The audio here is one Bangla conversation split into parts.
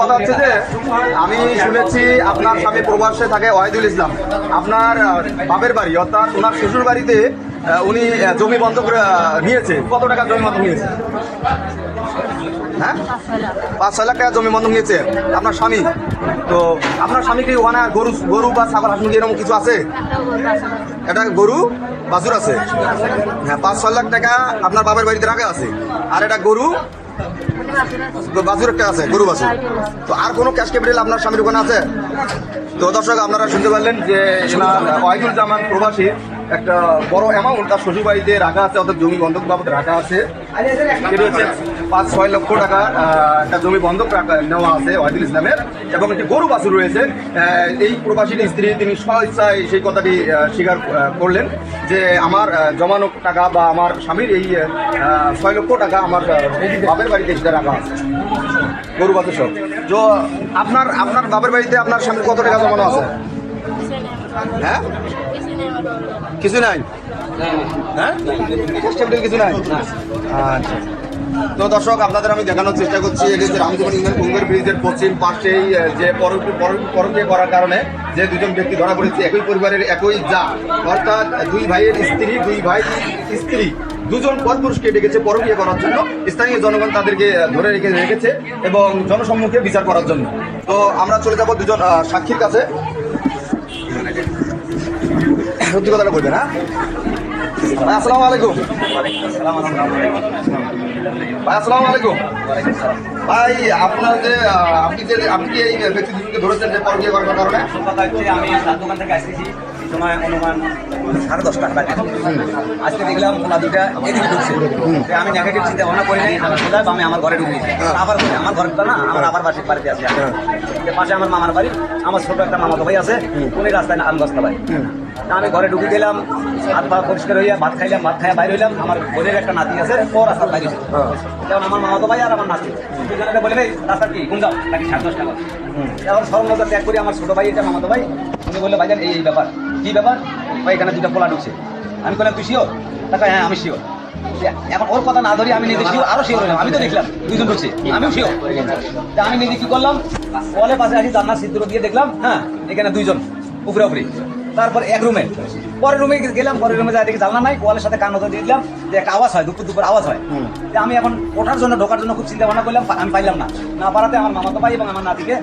কথা হচ্ছে যে, আমি শুনেছি আপনার স্বামী প্রবাসে থাকে ওয়াহিদুল ইসলাম। আপনার বাপের বাড়ি, অর্থাৎ ওনার শ্বশুর বাড়িতে উনি জমি বন্ধক নিয়েছে। কত টাকা জমি বন্ধক নিয়েছে? হ্যাঁ? পাঁচ ছয় লাখ টাকা জমি বন্ধক নিয়েছে আপনার স্বামী। তো আপনার স্বামী কি ওখানে গরু গরু বা ছাগল, হাঁস এরকম কিছু আছে? এটা গরু, বাছুর আছে। হ্যাঁ পাঁচ ছয় লাখ টাকা আপনার বাপের বাড়িতে রাখা আছে। আর এটা গরু বাছুর একটা আছে, গরু বাছুর। তো আর কোনো ক্যাশ ক্যাপিটাল আপনার স্বামীর ওখানে আছে? তো দর্শক, আপনারা শুনতে পারলেন যে ওয়াহিদুল জামান প্রবাসী, একটা বড় অ্যামাউন্ট তার শ্বশুরবাড়িতে রাখা আছে, অর্থাৎ জমি বন্ধক বাবদ রাখা আছে। পাঁচ, ছয় লক্ষ টাকা একটা জমি বন্ধক নেওয়া আছে ওয়াহিদুল ইসলামের এবং একটি গরু বাছুর রয়েছে। এই প্রবাসীর স্ত্রী তিনি স্বেচ্ছায় সেই কথাটি স্বীকার করলেন যে আমার জমানো টাকা বা আমার স্বামীর এই ছয় লক্ষ টাকা আমার বাপের বাড়িতে সেটা রাখা আছে। গরু বাছুর সব তো আপনার আপনার বাপের বাড়িতে আপনার স্বামীর কত টাকা জমানো আছে? হ্যাঁ? কিছু নাই? হ্যাঁ? কিছু নাই? আচ্ছা। তো দর্শক, আপনাদের আমি দেখানোর চেষ্টা করছি হচ্ছে রামজীবন ইউনিয়ন ব্রিজের পশ্চিম পাশেই যে পরকীয়, পর- পরকীয় করার কারণে যে দুজন ব্যক্তি ধরা পড়েছে, একই পরিবারের একই যা। অর্থাৎ দুই ভাইয়ের স্ত্রী, দুই ভাই স্ত্রী, দুজন পরপুরুষকে ডেকেছে পরকীয় করার জন্য। স্থানীয় জনগণ তাদেরকে ধরে রেখে, রেখেছে এবং জনসম্মুখে বিচার করার জন্য। তো আমরা চলে যাব দুজন সাক্ষীর কাছে। সত্যি কথাটা বলবেন হ্যাঁ? ভাই, আসসালামু আলাইকুম। ভাই ভাই, আপনার যে আপনি যে, আপনি এই ব্যক্তি দুজনকে ধরেছেন যে পরকীয় করার কারণে? আমি দোকান থেকে আসতেছি। সময় অনুমান সাড়ে দশটা বাজে। আজকে দেখলাম ওনা দুটা এদিকে ঢুকছে। আমি নেগেটিভ চিন্তা ভাবনা করি নাই আমি সোজা আমি আমার ঘরে ঢুকি আবার ঘরে আমার ঘরটা না আমার আবার বাসে বাড়িতে আছি। আমি। যে পাশে আমার মামার বাড়ি আমার ছোট একটা মামাতো ভাই আছে উনি রাস্তায় না আমগস্তা ভাই আমি ঘরে ঢুকে গেলাম হাত পা পরিষ্কার হইয়া ভাত খাইলাম ভাত খাইয়া বাইরে হইলাম আমার বোনের একটা নাতি আছে ও রাস্তার বাইরে ছিল যেমন আমার মামাতো ভাই আর আমার নাতি। বলে ভাই রাস্তা কি? কোন যাও? নাকি সাড়ে দশটা এবার সরল ত্যাগ করি আমার ছোট ভাই এটা মামাতো ভাই। উনি বললে ভাইজান এই এই ব্যাপার। কি ব্যাপার? ভাই এখানে দুটা পোলা ঢুকছে। আমি বললাম তুই শিওর তাকে হ্যাঁ আমি শিওর এখন ওর কথা না ধরি আমি নিজে শিওর আরও শিওর হলাম আমি তো দেখলাম দুজন ঢুকছে। আমিও শিওর তা আমি নিজে কি করলাম ওয়ালের পাশে আসি জান্নার সিদ্ধ দিয়ে দেখলাম হ্যাঁ এখানে দুইজন উপরে উপরে। তারপর এক রুমে পরের রুমে গেলাম পরের রুমে যাই দেখি জানলা নাই ওয়ালের সাথে কান দিয়ে দিলাম যে একটা আওয়াজ হয় দুপুর দুপুর আওয়াজ হয়। আমি এখন ওঠার জন্য ঢোকার জন্য খুব চিন্তা ভাবনা করলাম আমি পাইলাম না। না পারাতে আমার মামাতো ভাই এবং আমার নাতিকে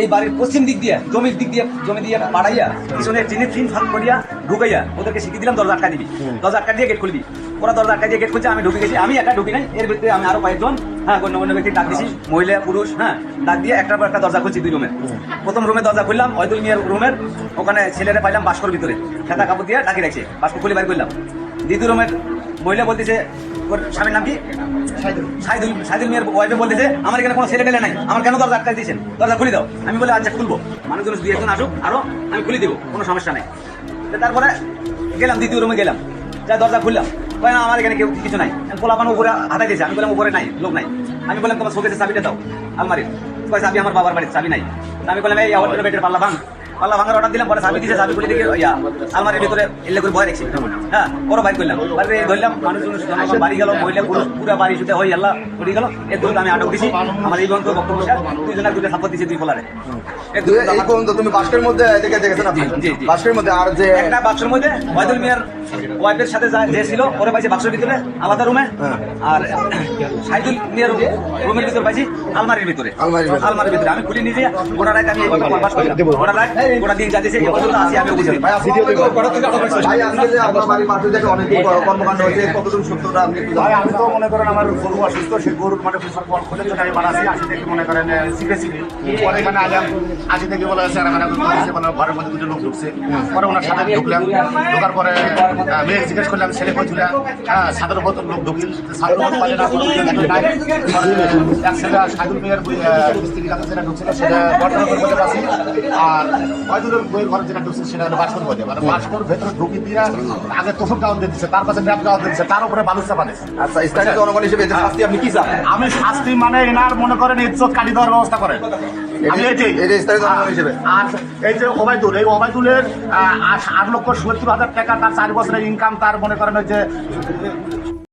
এই বাড়ির পশ্চিম দিক দিয়ে জমির দিক দিয়ে জমি দিয়ে বাড়াইয়া পিছনে চিনি তিন ফাঁক করিয়া ঢুকাইয়া ওদেরকে শিখিয়ে দিলাম দরজা আটকা দিবি। দরজা আটকা দিয়ে গেট খুলবি। ওরা দরজা আটকা দিয়ে গেট খুলছে আমি ঢুকে গেছি। আমি একা ঢুকি নাই এর ভিতরে আমি আরও কয়েকজন হ্যাঁ গণ্য গণ্য ব্যক্তি ডাক দিছি মহিলা পুরুষ হ্যাঁ ডাক দিয়ে একটার পর একটা দরজা খুলছি দুই রুমে। প্রথম রুমে দরজা খুললাম অয়দুল মিয়ার রুমের ওখানে ছেলেরা পাইলাম বাস্কর ভিতরে। খেতা কাপড় দিয়ে ডাকি রাখছে বাস্কর খুলে বাইর করলাম। দ্বিতীয় রুমের মহিলা বলতেছে ওর স্বামীর নাম কি? সাইদুল। সাইদুল মিয়ার ওয়াইফে বলতেছে আমার এখানে কোনো ছেলে পেলে নাই আমার কেন দরজা আটকাই দিয়েছেন? দরজা খুলে দাও। আমি বলে আচ্ছা খুলবো। মানুষজন দুই একজন আসুক আরও আমি খুলে দেবো কোনো সমস্যা নাই। তারপরে গেলাম দ্বিতীয় রুমে গেলাম। যা দরজা খুললাম। কয় না আমার এখানে কেউ কিছু নাই। পোলাপান উপরে হাতাই দিয়েছে আমি বললাম উপরে নাই লোক নাই। আমি বললাম তোমার শোকেছে চাবিটা দাও। আলমারির। কয় চাবি আমার বাবার বাড়ির চাবি নাই। আমি বললাম এই আমার বেটের পাল্লা ভাঙ। পাল্লা ভাঙার অর্ডার দিলাম পরে চাবি দিয়েছে চাবি খুলে দেখি ইয়া আলমারির ভিতরে এলে করে ভয় দেখছি। হ্যাঁ বড় বাইক করলাম। বাইরে ধরলাম জনগণ বাড়ি গেল মহিলা পুরুষ পুরো বাড়ি শুতে হয়ে আল্লাহ পড়ে গেল। এর দূর আমি আটক দিছি। আমার এই বন্ধু বক্তব্য শেষ। দুজনে দুটো সাপোর্ট দিয়েছে দুই ফলারে। এই পর্যন্ত তুমি বাস্কের মধ্যে দেখে দেখেছেন আপনি। বাস্কের মধ্যে আর যে একটা বাক্সের মধ্যে ওয়াইদুল মিয়ার ওয়াইফের সাথে যা- ছিল ওরে পাইছে বাক্সের ভিতরে আলাদা রুমে। হ্যাঁ। আর সাইদুল মিয়ার রুমের ভিতরে পাইছি আলমারির ভিতরে। আলমারির ভিতরে। আমি খুলে নিজে গোটা রাত আমি গোটা রাত গোটা দিন যাচ্ছে এই পর্যন্ত আসি আমি বুঝি ভাই আসসালামু আলাইকুম। ভাই আজকে যে আপনার বাড়ির পাশে যে অনেক কর্মকাণ্ড হয়েছে আপনি ভাই আমি তো মনে করেন আমার গরু অসুস্থ সেই গরুর মানে ফল খোঁজে আমি আসি থেকে মনে করেন শিখে শিখে পরে এখানে আলাম আসি থেকে বলে স্যার আমার বলে ঘরের মধ্যে দুটো লোক ঢুকছে। পরে ওনার সাথে ঢুকলাম। ঢোকার পরে মেয়ে জিজ্ঞেস করলাম ছেলে কইছিল হ্যাঁ সাদের মতো লোক ঢুকিল মতো পারে না এক ছেলে সাদুল মেয়ের স্ত্রীর কাছে যেটা ঢুকছিল সেটা মধ্যে পাচ্ছি আর হয়দুলের বইয়ের ঘরে যেটা ঢুকছে সেটা হলো বাসকর মধ্যে। মানে বাসকর ভেতরে ঢুকি দিয়ে আগে তোফক গাউন দিয়ে দিচ্ছে তার পাশে ন্যাপ গাউন দিচ্ছে তার উপরে বালুচা বানিয়েছে আচ্ছা স্থানীয় জনগণ হিসেবে শাস্তি আপনি কি চান? আমি শাস্তি মানে এনার মনে করেন ইজ্জত কাটি দেওয়ার ব্যবস্থা করেন। আর এই যে ওবায়দুল এই ওবায়দুলের আট লক্ষ সত্তর হাজার টাকা তার চার বছরের ইনকাম তার মনে করেন যে